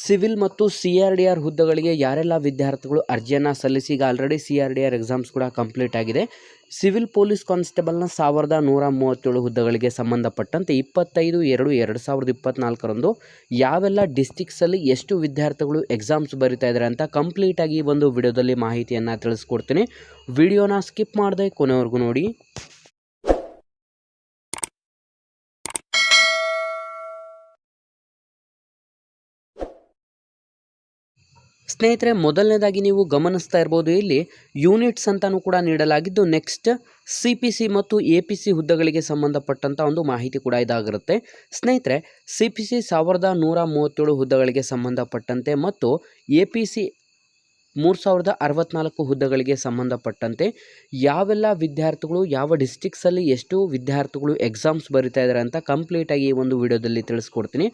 Civil ಮತ್ತು C R D R ಹುದ್ದೆಗಳಿಗೆ ಯಾರೆಲ್ಲ ವಿದ್ಯಾರ್ಥಿಗಳು ಅರ್ಜಿಯನ್ನು ಸಲ್ಲಿಸಿ, ಈಗ already C R D R exams ಕೂಡ ಕಂಪ್ಲೀಟ್ ಆಗಿದೆ. ಸಿವಿಲ್ ಪೊಲೀಸ್ ಕಾನ್ಸ್ಟೇಬಲ್ನ ಸಾವಿರದ ನೂರ ಮೂವತ್ತೇಳು ಹುದ್ದೆಗಳಿಗೆ ಸಂಬಂಧಪಟ್ಟಂತೆ ಇಪ್ಪತ್ತೈದು, ಎರಡು ಎರಡು ಸಾವಿರದ ಇಪ್ಪತ್ತ್ನಾಲ್ಕರಂದು ಯಾವೆಲ್ಲ ಡಿಸ್ಟಿಕ್ಸಲ್ಲಿ ಎಷ್ಟು ವಿದ್ಯಾರ್ಥಿಗಳು ಎಕ್ಸಾಮ್ಸ್ ಬರಿತಾ ಇದ್ದಾರೆ ಅಂತ ಕಂಪ್ಲೀಟಾಗಿ ಈ ಒಂದು ವಿಡಿಯೋದಲ್ಲಿ ಮಾಹಿತಿಯನ್ನು ತಿಳಿಸ್ಕೊಡ್ತೀನಿ. ವಿಡಿಯೋನ ಸ್ಕಿಪ್ ಮಾಡದೆ ಕೊನೆವರೆಗೂ ನೋಡಿ. ಸ್ನೇಹಿತರೆ, ಮೊದಲನೇದಾಗಿ ನೀವು ಗಮನಿಸ್ತಾ ಇರ್ಬೋದು, ಇಲ್ಲಿ ಯೂನಿಟ್ಸ್ ಅಂತಾನೂ ಕೂಡ ನೀಡಲಾಗಿದ್ದು, ನೆಕ್ಸ್ಟ್ ಸಿ ಪಿ ಸಿ ಮತ್ತು ಎ ಪಿ ಸಿ ಹುದ್ದೆಗಳಿಗೆ ಸಂಬಂಧಪಟ್ಟಂಥ ಒಂದು ಮಾಹಿತಿ ಕೂಡ ಇದಾಗಿರುತ್ತೆ. ಸ್ನೇಹಿತರೆ, ಸಿ ಪಿ ಸಿ ಸಾವಿರದ ನೂರ ಮೂವತ್ತೇಳು ಹುದ್ದೆಗಳಿಗೆ ಸಂಬಂಧಪಟ್ಟಂತೆ ಮತ್ತು ಎ ಪಿ ಸಿ ಮೂರು ಸಾವಿರದ ಅರವತ್ನಾಲ್ಕು ಹುದ್ದೆಗಳಿಗೆ ಸಂಬಂಧಪಟ್ಟಂತೆ ಯಾವೆಲ್ಲ ವಿದ್ಯಾರ್ಥಿಗಳು, ಯಾವ ಡಿಸ್ಟಿಕ್ಸಲ್ಲಿ ಎಷ್ಟು ವಿದ್ಯಾರ್ಥಿಗಳು ಎಕ್ಸಾಮ್ಸ್ ಬರಿತಾ ಇದ್ದಾರೆ ಅಂತ ಕಂಪ್ಲೀಟಾಗಿ ಈ ಒಂದು ವಿಡಿಯೋದಲ್ಲಿ ತಿಳಿಸ್ಕೊಡ್ತೀನಿ.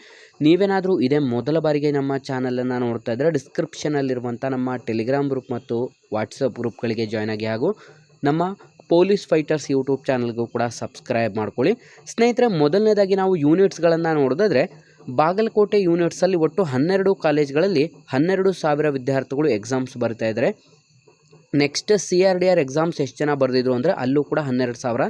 ನೀವೇನಾದರೂ ಇದೇ ಮೊದಲ ಬಾರಿಗೆ ನಮ್ಮ ಚಾನಲನ್ನು ನೋಡ್ತಾ ಇದ್ದರೆ ಡಿಸ್ಕ್ರಿಪ್ಷನಲ್ಲಿರುವಂಥ ನಮ್ಮ ಟೆಲಿಗ್ರಾಮ್ ಗ್ರೂಪ್ ಮತ್ತು ವಾಟ್ಸಪ್ ಗ್ರೂಪ್ಗಳಿಗೆ ಜಾಯ್ನ್ ಆಗಿ ಹಾಗೂ ನಮ್ಮ ಪೊಲೀಸ್ ಫೈಟರ್ಸ್ ಯೂಟ್ಯೂಬ್ ಚಾನಲ್ಗೂ ಕೂಡ ಸಬ್ಸ್ಕ್ರೈಬ್ ಮಾಡ್ಕೊಳ್ಳಿ. ಸ್ನೇಹಿತರೆ, ಮೊದಲನೇದಾಗಿ ನಾವು ಯೂನಿಟ್ಸ್ಗಳನ್ನು ನೋಡೋದಾದರೆ ಬಾಗಲಕೋಟೆ ಯೂನಿಟ್ಸಲ್ಲಿ ಒಟ್ಟು ಹನ್ನೆರಡು ಕಾಲೇಜ್ಗಳಲ್ಲಿ ಹನ್ನೆರಡು ಸಾವಿರ ವಿದ್ಯಾರ್ಥಿಗಳು ಎಕ್ಸಾಮ್ಸ್ ಬರ್ತಾ ಇದ್ದಾರೆ next C R D R exams ಎಷ್ಟು ಜನ ಬರೆದಿದ್ರು ಅಂದರೆ ಅಲ್ಲೂ ಕೂಡ ಹನ್ನೆರಡು ಸಾವಿರ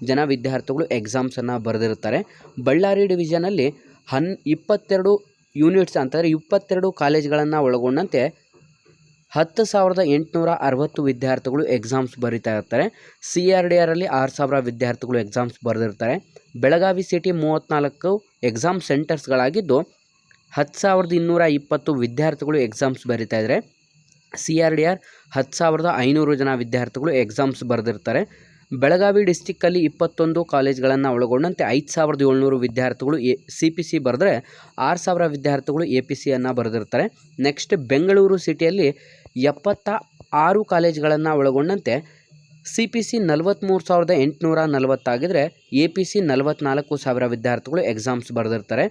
ಜನ ವಿದ್ಯಾರ್ಥಿಗಳು ಎಕ್ಸಾಮ್ಸನ್ನು ಬರೆದಿರ್ತಾರೆ ಬಳ್ಳಾರಿ ಡಿವಿಷನಲ್ಲಿ ಹನ್ ಇಪ್ಪತ್ತೆರಡು ಯೂನಿಟ್ಸ್ ಅಂತಂದರೆ ಇಪ್ಪತ್ತೆರಡು ಕಾಲೇಜ್ಗಳನ್ನು ಒಳಗೊಂಡಂತೆ ಹತ್ತು ಸಾವಿರದ ಎಂಟುನೂರ ಅರವತ್ತು ವಿದ್ಯಾರ್ಥಿಗಳು ಎಕ್ಸಾಮ್ಸ್ ಬರಿತಾ ಇರ್ತಾರೆ. ಸಿ ಆರ್ ಡಿ ಆರಲ್ಲಿ ಆರು ಸಾವಿರ ವಿದ್ಯಾರ್ಥಿಗಳು ಎಕ್ಸಾಮ್ಸ್ ಬರೆದಿರ್ತಾರೆ. ಬೆಳಗಾವಿ ಸಿಟಿ ಮೂವತ್ತ್ನಾಲ್ಕು ಎಕ್ಸಾಮ್ ಸೆಂಟರ್ಸ್ಗಳಾಗಿದ್ದು ಹತ್ತು ಸಾವಿರದ ಇನ್ನೂರ ಇಪ್ಪತ್ತು ವಿದ್ಯಾರ್ಥಿಗಳು ಎಕ್ಸಾಮ್ಸ್ ಬರಿತಾ ಇದ್ದಾರೆ ಸಿ ಆರ್ ಡಿ ಆರ್ ಹತ್ತು ಸಾವಿರದ ಐನೂರು ಜನ ವಿದ್ಯಾರ್ಥಿಗಳು ಎಕ್ಸಾಮ್ಸ್ ಬರೆದಿರ್ತಾರೆ. ಬೆಳಗಾವಿ ಡಿಸ್ಟಿಕ್ಕಲ್ಲಿ ಇಪ್ಪತ್ತೊಂದು ಕಾಲೇಜ್ಗಳನ್ನು ಒಳಗೊಂಡಂತೆ ಐದು ಸಾವಿರದ ಏಳ್ನೂರು ವಿದ್ಯಾರ್ಥಿಗಳು ಎ ಸಿ ಪಿ ಸಿ ಬರೆದ್ರೆ ಆರು ಸಾವಿರ ವಿದ್ಯಾರ್ಥಿಗಳು ಎ ಪಿ ಸಿಯನ್ನು ಬರೆದಿರ್ತಾರೆ. ನೆಕ್ಸ್ಟ್ ಬೆಂಗಳೂರು ಸಿಟಿಯಲ್ಲಿ ಎಪ್ಪತ್ತ ಆರು ಕಾಲೇಜ್ಗಳನ್ನು ಒಳಗೊಂಡಂತೆ ಸಿ ಪಿ ಸಿ ನಲವತ್ತ್ಮೂರು ಸಾವಿರದ ಎಂಟುನೂರ ನಲವತ್ತಾಗಿದ್ದರೆ ಎ ಪಿ ಸಿ ನಲವತ್ತ್ನಾಲ್ಕು ಸಾವಿರ ವಿದ್ಯಾರ್ಥಿಗಳು ಎಕ್ಸಾಮ್ಸ್ ಬರೆದಿರ್ತಾರೆ.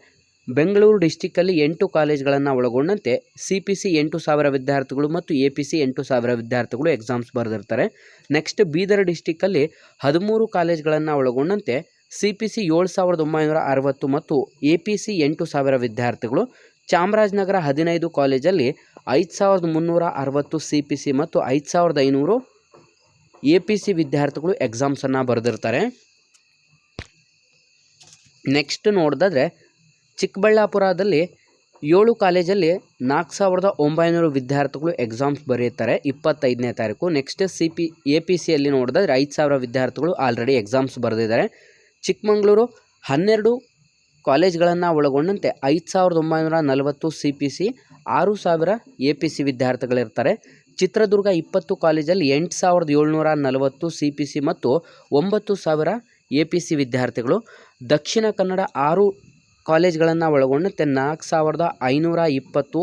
ಬೆಂಗಳೂರು ಡಿಸ್ಟಿಕ್ಕಲ್ಲಿ ಎಂಟು ಕಾಲೇಜ್ಗಳನ್ನು ಒಳಗೊಂಡಂತೆ ಸಿ ಪಿ ಸಿ ಎಂಟು ಸಾವಿರ ವಿದ್ಯಾರ್ಥಿಗಳು ಮತ್ತು ಎ ಪಿ ಸಿ ಎಂಟು ಸಾವಿರ ವಿದ್ಯಾರ್ಥಿಗಳು ಎಕ್ಸಾಮ್ಸ್ ಬರೆದಿರ್ತಾರೆ. ನೆಕ್ಸ್ಟ್ ಬೀದರ್ ಡಿಸ್ಟಿಕ್ಕಲ್ಲಿ ಹದಿಮೂರು ಕಾಲೇಜ್ಗಳನ್ನು ಒಳಗೊಂಡಂತೆ ಸಿ ಪಿ ಸಿ ಏಳು ಸಾವಿರದ ಒಂಬೈನೂರ ಅರವತ್ತು ಮತ್ತು ಎ ಪಿ ಸಿ ಎಂಟು ಸಾವಿರ ವಿದ್ಯಾರ್ಥಿಗಳು ಚಾಮರಾಜನಗರ ಹದಿನೈದು ಕಾಲೇಜಲ್ಲಿ ಐದು ಸಾವಿರದ ಮುನ್ನೂರ ಅರವತ್ತು ಸಿ ಪಿ ಸಿ ಮತ್ತು ಐದು ಸಾವಿರದ ಐನೂರು ಎ ಪಿ ಸಿ ವಿದ್ಯಾರ್ಥಿಗಳು ಎಕ್ಸಾಮ್ಸನ್ನು ಬರೆದಿರ್ತಾರೆ. ನೆಕ್ಸ್ಟ್ ನೋಡಿದ್ರೆ ಚಿಕ್ಕಬಳ್ಳಾಪುರದಲ್ಲಿ ಏಳು ಕಾಲೇಜಲ್ಲಿ ನಾಲ್ಕು ಸಾವಿರದ ಒಂಬೈನೂರು ವಿದ್ಯಾರ್ಥಿಗಳು ಎಕ್ಸಾಮ್ಸ್ ಬರೆಯುತ್ತಾರೆ ಇಪ್ಪತ್ತೈದನೇ ತಾರೀಕು. Next C P A P ಸಿಯಲ್ಲಿ ನೋಡಿದ್ರೆ ಐದು ಸಾವಿರ ವಿದ್ಯಾರ್ಥಿಗಳು ಆಲ್ರೆಡಿ ಎಕ್ಸಾಮ್ಸ್ ಬರೆದಿದ್ದಾರೆ. ಚಿಕ್ಕಮಗಳೂರು ಹನ್ನೆರಡು ಕಾಲೇಜ್ಗಳನ್ನು ಒಳಗೊಂಡಂತೆ ಐದು ಸಾವಿರದ ಒಂಬೈನೂರ ನಲವತ್ತು ಸಿ ಪಿ ಸಿ ಆರು ಸಾವಿರ ಎ ಪಿ ಸಿ ವಿದ್ಯಾರ್ಥಿಗಳಿರ್ತಾರೆ. ಚಿತ್ರದುರ್ಗ ಇಪ್ಪತ್ತು ಕಾಲೇಜಲ್ಲಿ ಎಂಟು ಸಾವಿರದ ಏಳ್ನೂರ ನಲವತ್ತು ಸಿ ಪಿ ಸಿ ಮತ್ತು ಒಂಬತ್ತು ಸಾವಿರ ಎ ಪಿ ಸಿ ವಿದ್ಯಾರ್ಥಿಗಳು ದಕ್ಷಿಣ ಕನ್ನಡ ಆರು ಕಾಲೇಜ್ಗಳನ್ನು ಒಳಗೊಂಡಂತೆ ನಾಲ್ಕು ಸಾವಿರದ ಐನೂರ ಇಪ್ಪತ್ತು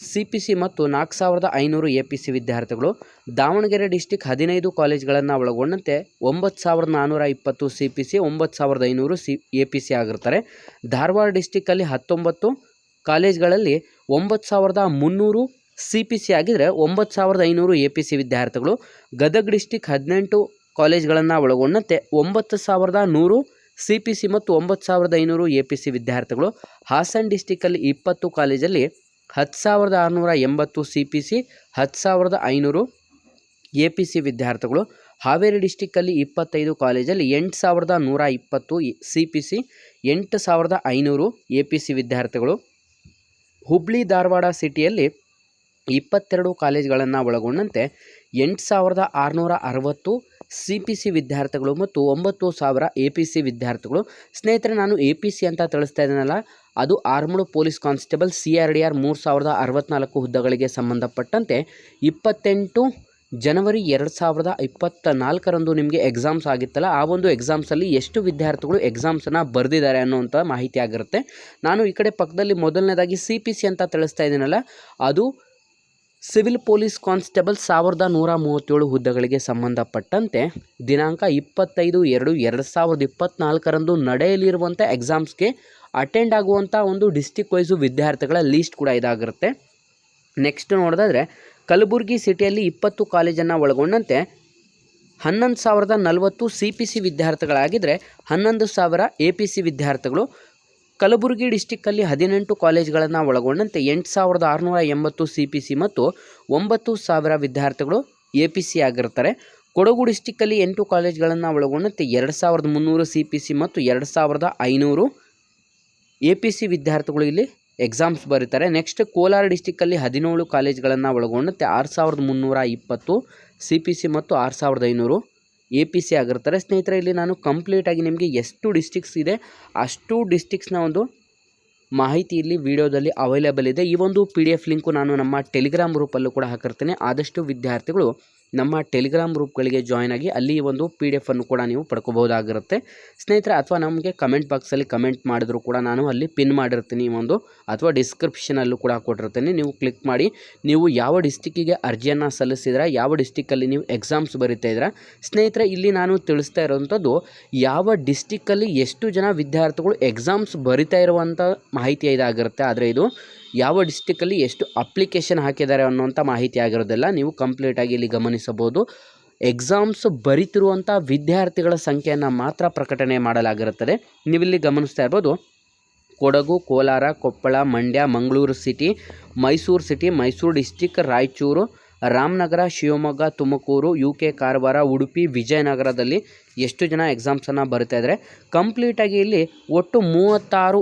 ಸಿ ಪಿ ಸಿ ಮತ್ತು ನಾಲ್ಕು ಸಾವಿರದ ಐನೂರು ಎ ಪಿ ಸಿ ವಿದ್ಯಾರ್ಥಿಗಳು ದಾವಣಗೆರೆ ಡಿಸ್ಟಿಕ್ ಹದಿನೈದು ಕಾಲೇಜ್ಗಳನ್ನು ಒಳಗೊಂಡಂತೆ ಒಂಬತ್ತು ಸಾವಿರದ ನಾನ್ನೂರ ಇಪ್ಪತ್ತು ಸಿ ಪಿ ಸಿ, ಒಂಬತ್ತು ಸಾವಿರದ ಐನೂರು ಸಿ ಎ ಪಿ ಸಿ ಆಗಿರ್ತಾರೆ. ಧಾರವಾಡ ಡಿಸ್ಟಿಕ್ಕಲ್ಲಿ ಹತ್ತೊಂಬತ್ತು ಕಾಲೇಜ್ಗಳಲ್ಲಿ ಒಂಬತ್ತು ಸಾವಿರದ ಮುನ್ನೂರು ಸಿ ಪಿ ಸಿ ಆಗಿದ್ದರೆ ಒಂಬತ್ತು ಸಾವಿರದ ಐನೂರು ಎ ಪಿ ಸಿ ವಿದ್ಯಾರ್ಥಿಗಳು ಗದಗ ಡಿಸ್ಟಿಕ್ ಹದಿನೆಂಟು ಕಾಲೇಜ್ಗಳನ್ನು ಒಳಗೊಂಡಂತೆ ಒಂಬತ್ತು ಸಾವಿರದ ನೂರು ಸಿ ಪಿ ಸಿ ಮತ್ತು ಒಂಬತ್ತು ಸಾವಿರದ ಐನೂರು ಎ ಪಿ ಸಿ ವಿದ್ಯಾರ್ಥಿಗಳು ಹಾಸನ ಡಿಸ್ಟಿಕ್ಕಲ್ಲಿ ಇಪ್ಪತ್ತು ಕಾಲೇಜಲ್ಲಿ ಹತ್ತು ಸಾವಿರದ ಆರುನೂರ ಎಂಬತ್ತು ಸಿ ಪಿ ಸಿ, ಹತ್ತು ಸಾವಿರದ ಐನೂರು ಎ ಪಿ ಸಿ ವಿದ್ಯಾರ್ಥಿಗಳು, ಹಾವೇರಿ ಡಿಸ್ಟಿಕ್ಕಲ್ಲಿ ಇಪ್ಪತ್ತೈದು ಕಾಲೇಜಲ್ಲಿ ಎಂಟು ಸಾವಿರದ ನೂರ ಇಪ್ಪತ್ತು ಸಿ ಪಿ ಸಿ, ಎಂಟು ಸಾವಿರದ ಐನೂರು ಎ ಪಿ ಸಿ ವಿದ್ಯಾರ್ಥಿಗಳು. ಹುಬ್ಳಿ ಧಾರವಾಡ ಸಿಟಿಯಲ್ಲಿ ಇಪ್ಪತ್ತೆರಡು ಕಾಲೇಜುಗಳನ್ನು ಒಳಗೊಂಡಂತೆ ಎಂಟು ಸಾವಿರದ ಆರುನೂರ ಅರವತ್ತು ಸಿ ಪಿ ಸಿ ವಿದ್ಯಾರ್ಥಿಗಳು ಮತ್ತು ಒಂಬತ್ತು ಸಾವಿರ ಎ ಪಿ ಸಿ ವಿದ್ಯಾರ್ಥಿಗಳು. ಸ್ನೇಹಿತರೆ, ನಾನು ಎ ಪಿ ಸಿ ಅಂತ ತಿಳಿಸ್ತಾ ಇದ್ದೀನಲ್ಲ, ಅದು armed police constable C R D R ಮೂರು ಸಾವಿರದ ಅರವತ್ತ್ನಾಲ್ಕು ಹುದ್ದೆಗಳಿಗೆ ಸಂಬಂಧಪಟ್ಟಂತೆ ಇಪ್ಪತ್ತೆಂಟು ಜನವರಿ ಎರಡು ಸಾವಿರದ ಇಪ್ಪತ್ತ ನಾಲ್ಕರಂದು ನಿಮಗೆ ಎಕ್ಸಾಮ್ಸ್ ಆಗಿತ್ತಲ್ಲ, ಆ ಒಂದು ಎಕ್ಸಾಮ್ಸಲ್ಲಿ ಎಷ್ಟು ವಿದ್ಯಾರ್ಥಿಗಳು ಎಕ್ಸಾಮ್ಸನ್ನು ಬರೆದಿದ್ದಾರೆ ಅನ್ನುವಂಥ ಮಾಹಿತಿ ಆಗಿರುತ್ತೆ. ನಾನು ಈ ಕಡೆ ಪಕ್ಕದಲ್ಲಿ ಮೊದಲನೇದಾಗಿ ಸಿ ಪಿ ಸಿ ಅಂತ ತಿಳಿಸ್ತಾ ಇದ್ದೀನಲ್ಲ, ಅದು ಸಿವಿಲ್ ಪೊಲೀಸ್ ಕಾನ್ಸ್ಟೇಬಲ್ ಸಾವಿರದ ನೂರ ಮೂವತ್ತೇಳು ಹುದ್ದೆಗಳಿಗೆ ಸಂಬಂಧಪಟ್ಟಂತೆ ದಿನಾಂಕ ಇಪ್ಪತ್ತೈದು ಎರಡು ಎರಡು ಸಾವಿರದ ಇಪ್ಪತ್ತ್ನಾಲ್ಕರಂದು ನಡೆಯಲಿರುವಂಥ ಎಕ್ಸಾಮ್ಸ್ಗೆ ಅಟೆಂಡ್ ಆಗುವಂಥ ಒಂದು ಡಿಸ್ಟಿಕ್ ವೈಸು ವಿದ್ಯಾರ್ಥಿಗಳ ಲೀಸ್ಟ್ ಕೂಡ ಇದಾಗಿರುತ್ತೆ. ನೆಕ್ಸ್ಟ್ ನೋಡೋದಾದರೆ ಕಲಬುರಗಿ ಸಿಟಿಯಲ್ಲಿ ಇಪ್ಪತ್ತು ಕಾಲೇಜನ್ನು ಒಳಗೊಂಡಂತೆ ಹನ್ನೊಂದು ಸಾವಿರದ ನಲವತ್ತು ಸಿ ಪಿ ಸಿ ವಿದ್ಯಾರ್ಥಿಗಳಾಗಿದ್ದರೆ ಹನ್ನೊಂದು ಸಾವಿರ ಎ ಪಿ ಸಿ ವಿದ್ಯಾರ್ಥಿಗಳು ಕಲಬುರಗಿ ಡಿಸ್ಟಿಕ್ಕಲ್ಲಿ ಹದಿನೆಂಟು ಕಾಲೇಜ್ಗಳನ್ನು ಒಳಗೊಂಡಂತೆ ಎಂಟು ಸಾವಿರದ ಆರುನೂರ ಎಂಬತ್ತು ಸಿ ಪಿ ಸಿ ಮತ್ತು ಒಂಬತ್ತು ಸಾವಿರ ವಿದ್ಯಾರ್ಥಿಗಳು ಎ ಪಿ ಸಿ ಆಗಿರ್ತಾರೆ ಕೊಡಗು ಡಿಸ್ಟಿಕ್ಕಲ್ಲಿ ಎಂಟು ಕಾಲೇಜ್ಗಳನ್ನು ಒಳಗೊಂಡಂತೆ ಎರಡು ಸಾವಿರದ ಮುನ್ನೂರು ಸಿ ಪಿ ಸಿ ಮತ್ತು ಎರಡು ಸಾವಿರದ ಐನೂರು ಎ ಪಿ ಸಿ ವಿದ್ಯಾರ್ಥಿಗಳು ಇಲ್ಲಿ ಎಕ್ಸಾಮ್ಸ್ ಬರೀತಾರೆ. ನೆಕ್ಸ್ಟ್ ಕೋಲಾರ ಡಿಸ್ಟಿಕ್ಕಲ್ಲಿ ಹದಿನೇಳು ಕಾಲೇಜ್ಗಳನ್ನು ಒಳಗೊಂಡಂತೆ ಆರು ಸಾವಿರದ ಮುನ್ನೂರ ಇಪ್ಪತ್ತು ಸಿ ಪಿ ಸಿ ಮತ್ತು ಆರು ಸಾವಿರದ ಐನೂರು ಎ ಪಿ ಸಿ ಆಗಿರ್ತಾರೆ. ಸ್ನೇಹಿತರೆ, ಇಲ್ಲಿ ನಾನು ಕಂಪ್ಲೀಟಾಗಿ ನಿಮಗೆ ಎಷ್ಟು ಡಿಸ್ಟಿಕ್ಸ್ ಇದೆ, ಅಷ್ಟು ಡಿಸ್ಟಿಕ್ಸ್ನ ಒಂದು ಮಾಹಿತಿ ಇಲ್ಲಿ ವಿಡಿಯೋದಲ್ಲಿ ಅವೈಲೇಬಲ್ ಇದೆ. ಈ ಒಂದು ಪಿ ಡಿ ಎಫ್ ಲಿಂಕು ನಾನು ನಮ್ಮ ಟೆಲಿಗ್ರಾಮ್ ಗ್ರೂಪಲ್ಲೂ ಕೂಡ ಹಾಕಿರ್ತೇನೆ. ಆದಷ್ಟು ವಿದ್ಯಾರ್ಥಿಗಳು ನಮ್ಮ ಟೆಲಿಗ್ರಾಮ್ ಗ್ರೂಪ್ಗಳಿಗೆ ಜಾಯ್ನ್ ಆಗಿ ಅಲ್ಲಿ ಒಂದು ಪಿ ಡಿ ಎಫನ್ನು ಕೂಡ ನೀವು ಪಡ್ಕೋಬೋದಾಗಿರುತ್ತೆ ಸ್ನೇಹಿತರೆ, ಅಥವಾ ನಮಗೆ ಕಮೆಂಟ್ ಬಾಕ್ಸಲ್ಲಿ ಕಮೆಂಟ್ ಮಾಡಿದ್ರು ಕೂಡ ನಾನು ಅಲ್ಲಿ ಪಿನ್ ಮಾಡಿರ್ತೀನಿ ಒಂದು, ಅಥವಾ ಡಿಸ್ಕ್ರಿಪ್ಷನಲ್ಲೂ ಕೂಡ ಕೊಟ್ಟಿರ್ತೀನಿ. ನೀವು ಕ್ಲಿಕ್ ಮಾಡಿ, ನೀವು ಯಾವ ಡಿಸ್ಟಿಕ್ಕಿಗೆ ಅರ್ಜಿಯನ್ನು ಸಲ್ಲಿಸಿದ್ರೆ, ಯಾವ ಡಿಸ್ಟಿಕ್ಕಲ್ಲಿ ನೀವು ಎಕ್ಸಾಮ್ಸ್ ಬರೀತಾ ಇದ್ದೀರಾ ಸ್ನೇಹಿತರೆ, ಇಲ್ಲಿ ನಾನು ತಿಳಿಸ್ತಾ ಇರುವಂಥದ್ದು ಯಾವ ಡಿಸ್ಟಿಕ್ಕಲ್ಲಿ ಎಷ್ಟು ಜನ ವಿದ್ಯಾರ್ಥಿಗಳು ಎಕ್ಸಾಮ್ಸ್ ಬರಿತಾ ಇರುವಂಥ ಮಾಹಿತಿ ಇದಾಗಿರುತ್ತೆ. ಆದರೆ ಇದು ಯಾವ ಡಿಸ್ಟಿಕ್ಕಲ್ಲಿ ಎಷ್ಟು ಅಪ್ಲಿಕೇಶನ್ ಹಾಕಿದ್ದಾರೆ ಅನ್ನುವಂಥ ಮಾಹಿತಿ ಆಗಿರೋದಿಲ್ಲ ನೀವು ಕಂಪ್ಲೀಟಾಗಿ ಇಲ್ಲಿ ಗಮನಿಸಬಹುದು. ಎಕ್ಸಾಮ್ಸ್ ಬರಿತಿರುವಂಥ ವಿದ್ಯಾರ್ಥಿಗಳ ಸಂಖ್ಯೆಯನ್ನು ಮಾತ್ರ ಪ್ರಕಟಣೆ ಮಾಡಲಾಗಿರುತ್ತದೆ. ನೀವಿಲ್ಲಿ ಗಮನಿಸ್ತಾ ಇರ್ಬೋದು, Kodagu, Kolar, Koppal, Mandya, Mangaluru city Mysuru city Mysuru district Raichur, Ramanagara, Shivamogga, Tumakuru U K Karwar, Udupi, ವಿಜಯನಗರದಲ್ಲಿ ಎಷ್ಟು ಜನ ಎಕ್ಸಾಮ್ಸನ್ನು ಬರಿತಾ ಇದ್ದಾರೆ. ಕಂಪ್ಲೀಟಾಗಿ ಇಲ್ಲಿ ಒಟ್ಟು ಮೂವತ್ತಾರು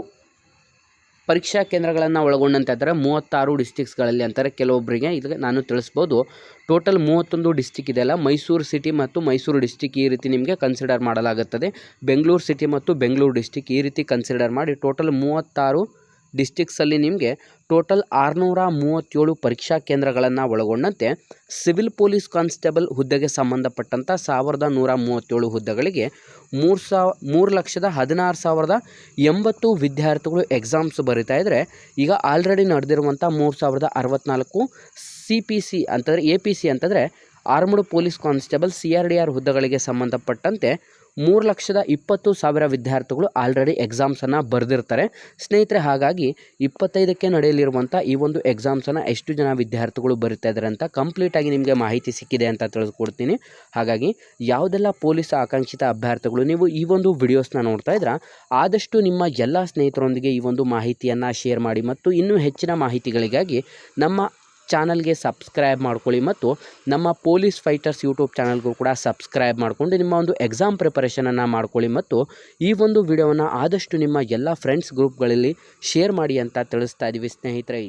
ಪರೀಕ್ಷಾ ಕೇಂದ್ರಗಳನ್ನು ಒಳಗೊಂಡಂತೆ ಅಂದರೆ ಮೂವತ್ತಾರು ಡಿಸ್ಟಿಕ್ಸ್ಗಳಲ್ಲಿ ಅಂತಾರೆ. ಕೆಲವೊಬ್ಬರಿಗೆ ಇದು ನಾನು ತಿಳಿಸ್ಬೋದು. ಟೋಟಲ್ ಮೂವತ್ತೊಂದು ಡಿಸ್ಟಿಕ್ ಇದೆಯಲ್ಲ ಮೈಸೂರು ಸಿಟಿ ಮತ್ತು ಮೈಸೂರು ಡಿಸ್ಟಿಕ್ ಈ ರೀತಿ ನಿಮಗೆ ಕನ್ಸಿಡರ್ ಮಾಡಲಾಗುತ್ತದೆ. ಬೆಂಗಳೂರು ಸಿಟಿ ಮತ್ತು ಬೆಂಗಳೂರು ಡಿಸ್ಟಿಕ್ ಈ ರೀತಿ ಕನ್ಸಿಡರ್ ಮಾಡಿ ಟೋಟಲ್ ಮೂವತ್ತಾರು ಡಿಸ್ಟಿಕ್ಸಲ್ಲಿ ನಿಮಗೆ ಟೋಟಲ್ ಆರುನೂರ ಮೂವತ್ತೇಳು ಪರೀಕ್ಷಾ ಕೇಂದ್ರಗಳನ್ನು ಒಳಗೊಂಡಂತೆ ಸಿವಿಲ್ ಪೊಲೀಸ್ ಕಾನ್ಸ್ಟೇಬಲ್ ಹುದ್ದೆಗೆ ಸಂಬಂಧಪಟ್ಟಂಥ ಸಾವಿರದ ನೂರ ಮೂವತ್ತೇಳು ಹುದ್ದೆಗಳಿಗೆ ಮೂರು ಸಾವ ಮೂರು ಲಕ್ಷದ ಹದಿನಾರು ಸಾವಿರದ ಎಂಬತ್ತು ವಿದ್ಯಾರ್ಥಿಗಳು ಎಕ್ಸಾಮ್ಸ್ ಬರಿತಾ ಇದ್ದರೆ ಈಗ ಆಲ್ರೆಡಿ ನಡೆದಿರುವಂಥ ಮೂರು ಸಾವಿರದ ಅರವತ್ತ್ನಾಲ್ಕು ಸಿ ಪಿ ಸಿ ಅಂತಂದರೆ ಎ ಪಿ ಸಿ ಅಂತಂದರೆ armed police constable C R D R ಹುದ್ದೆಗಳಿಗೆ ಸಂಬಂಧಪಟ್ಟಂತೆ ಮೂರು ಲಕ್ಷದ ಇಪ್ಪತ್ತು ಸಾವಿರ ವಿದ್ಯಾರ್ಥಿಗಳು ಆಲ್ರೆಡಿ ಎಕ್ಸಾಮ್ಸನ್ನು ಬರೆದಿರ್ತಾರೆ. ಸ್ನೇಹಿತರೆ, ಹಾಗಾಗಿ ಇಪ್ಪತ್ತೈದಕ್ಕೆ ನಡೆಯಲಿರುವಂಥ ಈ ಒಂದು ಎಕ್ಸಾಮ್ಸನ್ನು ಎಷ್ಟು ಜನ ವಿದ್ಯಾರ್ಥಿಗಳು ಬರಿತಾ ಇದ್ದಾರೆ ಅಂತ ಕಂಪ್ಲೀಟಾಗಿ ನಿಮಗೆ ಮಾಹಿತಿ ಸಿಕ್ಕಿದೆ ಅಂತ ತಿಳಿಸ್ಕೊಡ್ತೀನಿ ಹಾಗಾಗಿ ಯಾವುದೆಲ್ಲ ಪೊಲೀಸ್ ಆಕಾಂಕ್ಷಿತ ಅಭ್ಯರ್ಥಿಗಳು ನೀವು ಈ ಒಂದು ವಿಡಿಯೋಸ್ನ ನೋಡ್ತಾ ಇದ್ರೆ, ಆದಷ್ಟು ನಿಮ್ಮ ಎಲ್ಲ ಸ್ನೇಹಿತರೊಂದಿಗೆ ಈ ಒಂದು ಮಾಹಿತಿಯನ್ನು ಶೇರ್ ಮಾಡಿ ಮತ್ತು ಇನ್ನೂ ಹೆಚ್ಚಿನ ಮಾಹಿತಿಗಳಿಗಾಗಿ ನಮ್ಮ ಚಾನಲ್ಗೆ ಸಬ್ಸ್ಕ್ರೈಬ್ ಮಾಡ್ಕೊಳ್ಳಿ ಮತ್ತು ನಮ್ಮ ಪೊಲೀಸ್ ಫೈಟರ್ಸ್ ಯೂಟ್ಯೂಬ್ ಚಾನಲ್ಗೂ ಕೂಡ ಸಬ್ಸ್ಕ್ರೈಬ್ ಮಾಡಿಕೊಂಡು ನಿಮ್ಮ ಒಂದು ಎಕ್ಸಾಮ್ ಪ್ರಿಪರೇಷನನ್ನು ಮಾಡ್ಕೊಳ್ಳಿ ಮತ್ತು ಈ ಒಂದು ವಿಡಿಯೋವನ್ನು ಆದಷ್ಟು ನಿಮ್ಮ ಎಲ್ಲ ಫ್ರೆಂಡ್ಸ್ ಗ್ರೂಪ್ಗಳಲ್ಲಿ ಶೇರ್ ಮಾಡಿ ಅಂತ ತಿಳಿಸ್ತಾ ಇದ್ದೀವಿ ಸ್ನೇಹಿತರೆ.